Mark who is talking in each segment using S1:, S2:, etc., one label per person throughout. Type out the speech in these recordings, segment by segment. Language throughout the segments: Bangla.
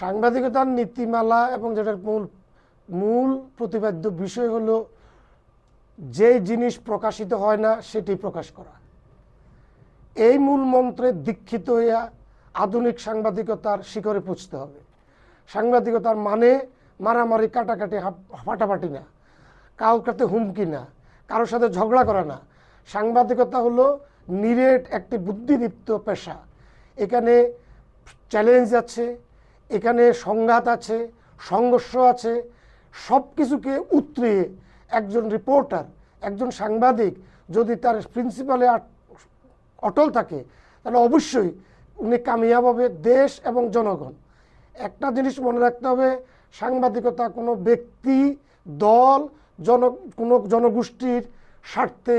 S1: সাংবাদিকতার নীতিমালা এবং যেটার মূল মূল প্রতিপাদ্য বিষয় হলো, যে জিনিস প্রকাশিত হয় না, সেটি প্রকাশ করা। এই মূল মন্ত্রে দীক্ষিত হইয়া আধুনিক সাংবাদিকতার শিখরে পৌঁছতে হবে। সাংবাদিকতার মানে মারামারি, কাটাকাটি ফাটাফাটি না। কাউ কাতে হুমকি না। কারোর সাথে ঝগড়া করা না। সাংবাদিকতা হলো নিরেট একটি বুদ্ধিদীপ্ত পেশা। এখানে চ্যালেঞ্জ আছে এখানে সংঘাত আছে, সংঘর্ষ আছে সব কিছুকে উতরিয়ে একজন রিপোর্টার একজন সাংবাদিক যদি তার প্রিন্সিপালে অটল থাকে, তাহলে অবশ্যই উনি কামিয়াব হবে দেশ এবং জনগণ। একটা জিনিস মনে রাখতে হবে, সাংবাদিকতা কোনো ব্যক্তি, দল, জন, কোনো জনগোষ্ঠীর স্বার্থে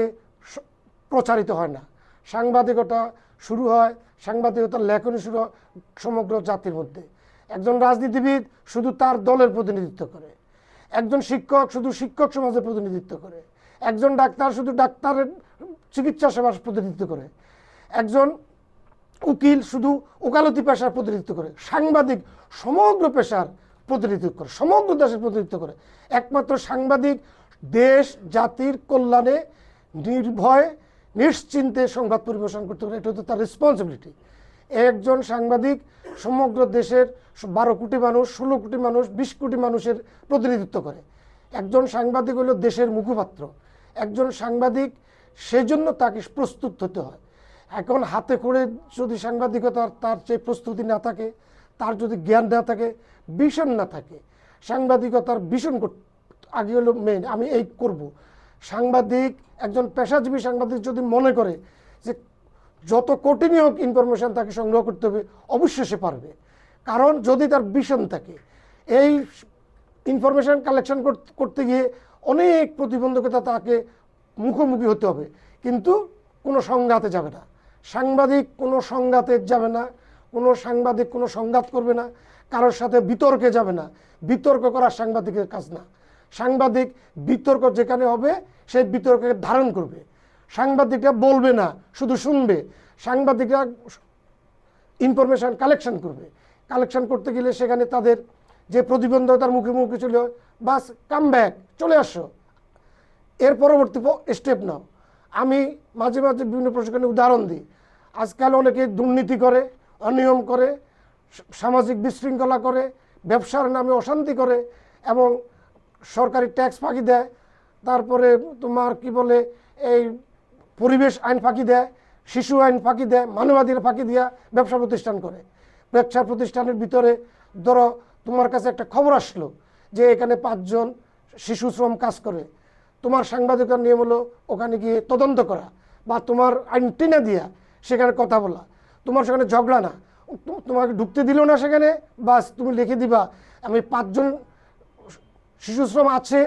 S1: প্রচারিত হয় না। সাংবাদিকতা শুরু হয়, সাংবাদিকতার লেখনী শুরু সমগ্র জাতির মধ্যে। একজন রাজনীতিবিদ শুধু তার দলের প্রতিনিধিত্ব করে। একজন শিক্ষক শুধু শিক্ষক সমাজের প্রতিনিধিত্ব করে। একজন ডাক্তার শুধু ডাক্তারের চিকিৎসা সেবার প্রতিনিধিত্ব করে। একজন উকিল শুধু ওকালতি পেশার প্রতিনিধিত্ব করে। সাংবাদিক সমগ্র পেশার প্রতিনিধিত্ব করে, সমগ্র দেশের প্রতিনিধিত্ব করে। একমাত্র সাংবাদিক দেশ, জাতির কল্যাণে নির্ভয়, নিশ্চিন্তে সংবাদ পরিবেশন করতে পারে এটা হচ্ছে তার রেসপন্সিবিলিটি একজন সাংবাদিক সমগ্র দেশের বারো কোটি মানুষ, ষোলো কোটি মানুষ, বিশ কোটি মানুষের প্রতিনিধিত্ব করে। একজন সাংবাদিক হলো দেশের মুখপাত্র। একজন সাংবাদিক সেজন্য তাকে প্রস্তুত হতে হয়। এখন হাতে করে যদি সাংবাদিকতার তার যে প্রস্তুতি না থাকে, তার যদি জ্ঞান না থাকে, ভীষণ না থাকে, সাংবাদিকতার ভীষণ আগে হলো মেন আমি এই করব। সাংবাদিক, একজন পেশাজীবী সাংবাদিক যদি মনে করে যে যত কঠিনই হোক ইনফরমেশন তাকে সংগ্রহ করতে হবে, অবশ্যই সে পারবে। কারণ যদি তার ভীষণ থাকে, এই ইনফরমেশন কালেকশন করতে গিয়ে অনেক প্রতিবন্ধকতা তাকে মুখোমুখি হতে হবে। কিন্তু কোনো সংঘাতে যাবে না। সাংবাদিক কোনো সংঘাতে যাবে না, কোনো সাংবাদিক কোনো সংঘাত করবে না, কারোর সাথে বিতর্কে যাবে না। বিতর্ক করা সাংবাদিকের কাজ না। সাংবাদিক বিতর্ক যেখানে হবে সেই বিতর্ককে ধারণ করবে। সাংবাদিকরা বলবে না, শুধু শুনবে। সাংবাদিকরা ইনফরমেশন কালেকশন করবে। কালেকশন করতে গেলে সেখানে তাদের যে প্রতিবন্ধকতার মুখে মুখে ছিল বাস কাম ব্যাক চলে আসো। এর পরবর্তী স্টেপ নাও। আমি মাঝে মাঝে বিভিন্ন প্রশিক্ষণে উদাহরণ দিই। আজকাল অনেকে দুর্নীতি করে, অনিয়ম করে সামাজিক বিশৃঙ্খলা করে, ব্যবসার নামে অশান্তি করে এবং সরকারি ট্যাক্স ফাঁকি দেয়। তারপরে তোমার কি বলে, এই পরিবেশ আইন ফাঁকি দেয়, শিশু আইন ফাঁকি দেয়, মানবাধিকার ফাঁকি দিয়া ব্যবসা প্রতিষ্ঠান করে। ব্যবসা প্রতিষ্ঠানের ভিতরে ধরো তোমার কাছে একটা খবর আসলো যে এখানে পাঁচজন শিশু শ্রম কাজ করে। তোমার সাংবাদিকতার নিয়ম হলো ওখানে গিয়ে তদন্ত করা বা তোমার আইন আইনটিনা দিয়া সেখানে কথা বলা। তোমার সেখানে ঝগড়া না। তোমাকে ঢুকতে দিল না সেখানে, বাস তুমি লিখে দিবা, আমি পাঁচজন শিশু শ্রম আছে,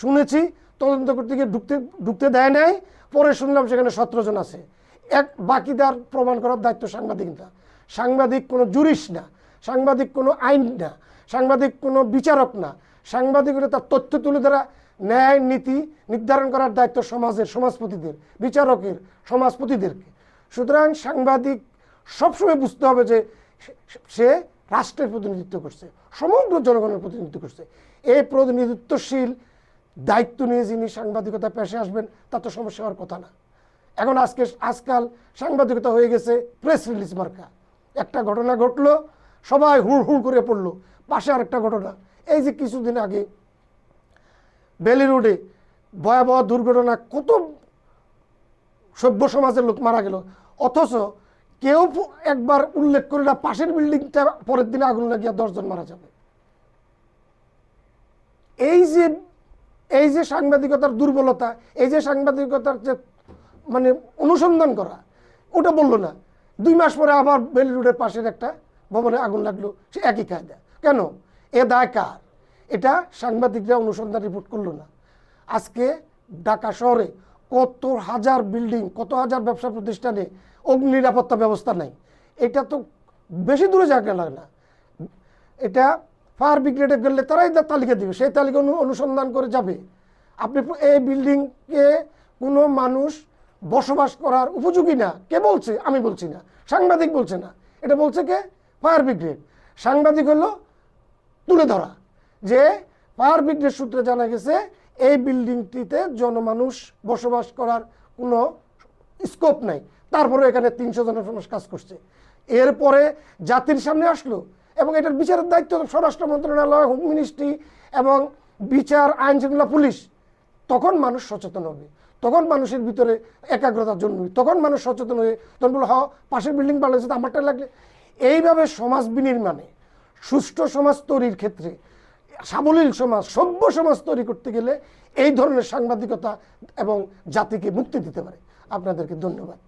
S1: শুনেছি তদন্ত করতে গিয়ে ঢুকতে ঢুকতে দেয় নাই। পরে শুনলাম সেখানে সতেরো জন আছে। এক বাকিদার প্রমাণ করার দায়িত্ব সাংবাদিক না। সাংবাদিক কোনো জুরিস না। সাংবাদিক কোনো আইন না। সাংবাদিক কোনো বিচারক না। সাংবাদিক তার তথ্য তুলে ধরা, ন্যায় নীতি নির্ধারণ করার দায়িত্ব সমাজের, সমাজপতিদের, বিচারকের, সমাজপতিদেরকে। সুতরাং সাংবাদিক সবসময় বুঝতে হবে যে সে রাষ্ট্রের প্রতিনিধিত্ব করছে, সমগ্র জনগণের প্রতিনিধিত্ব করছে। এই প্রতিনিধিত্বশীল দায়িত্ব নিয়ে যিনি সাংবাদিকতা পেশে আসবেন, তা তো সমস্যা হওয়ার কথা না। এখন আজকে, আজকাল সাংবাদিকতা হয়ে গেছে প্রেস রিলিজ মার্কা। একটা ঘটনা ঘটলো, সবাই হুড় হুড় করে পড়ল। পাশে আরেকটা ঘটনা। এই যে কিছুদিন আগে বেলি রোডে ভয়াবহ দুর্ঘটনা, কত সভ্য সমাজের লোক মারা গেল। অথচ কেউ একবার উল্লেখ করে না, পাশের বিল্ডিংটা পরের দিনে আগুন লাগিয়ে দশজন মারা যাবে। এই যে এই যে সাংবাদিকতার দুর্বলতা, এই যে সাংবাদিকতার যে মানে অনুসন্ধান করা, ওটা বলল না। দুই মাস পরে আবার বেলি রোডের পাশের একটা ভবনে আগুন লাগল, সে একই কায়দা। কেন? এ দায় কার? এটা সাংবাদিকরা অনুসন্ধান রিপোর্ট করল না। আজকে ঢাকা শহরে কত হাজার বিল্ডিং, কত হাজার ব্যবসা প্রতিষ্ঠানে অগ্নি নিরাপত্তা ব্যবস্থা নাই। এটা তো বেশি দূরে জায়গা লাগে না। এটা ফায়ার ব্রিগেডে গেলে তারাই তার তালিকা দিবে। সেই তালিকা অনু- অনুসন্ধান করে যাবে। আপনি এই বিল্ডিংকে কোনো মানুষ বসবাস করার উপযোগী না। কে বলছে? আমি বলছি না। সাংবাদিক বলছে না। এটা বলছে কে? Fire brigade. সাংবাদিক হলো তুলে ধরা। যে ফায়ার ব্রিগেড সূত্রে জানা গেছে, এই বিল্ডিংটিতে জনমানুষ বসবাস করার কোনো স্কোপ নাই। তারপরে এখানে তিনশো জনের মানুষ কাজ করছে। এরপরে জাতির সামনে আসলো। এবং এটার বিচারের দায়িত্ব স্বরাষ্ট্র মন্ত্রণালয় হোম মিনিস্ট্রি এবং বিচার আইন পুলিশ। তখন মানুষ সচেতন হবে। তখন মানুষের ভিতরে একাগ্রতা জন্মবে। তখন মানুষ সচেতন হয়ে তখন বলো হ পাশের বিল্ডিং পাল্টেছে আমারটা লাগলে। এইভাবে সমাজ বিনির্মাণে, সুষ্ঠু সমাজ তৈরির ক্ষেত্রে, সাবলীল সমাজ, সভ্য সমাজ তৈরি করতে গেলে এই ধরনের সাংবাদিকতা এবং জাতিকে মুক্তি দিতে পারে। আপনাদেরকে ধন্যবাদ।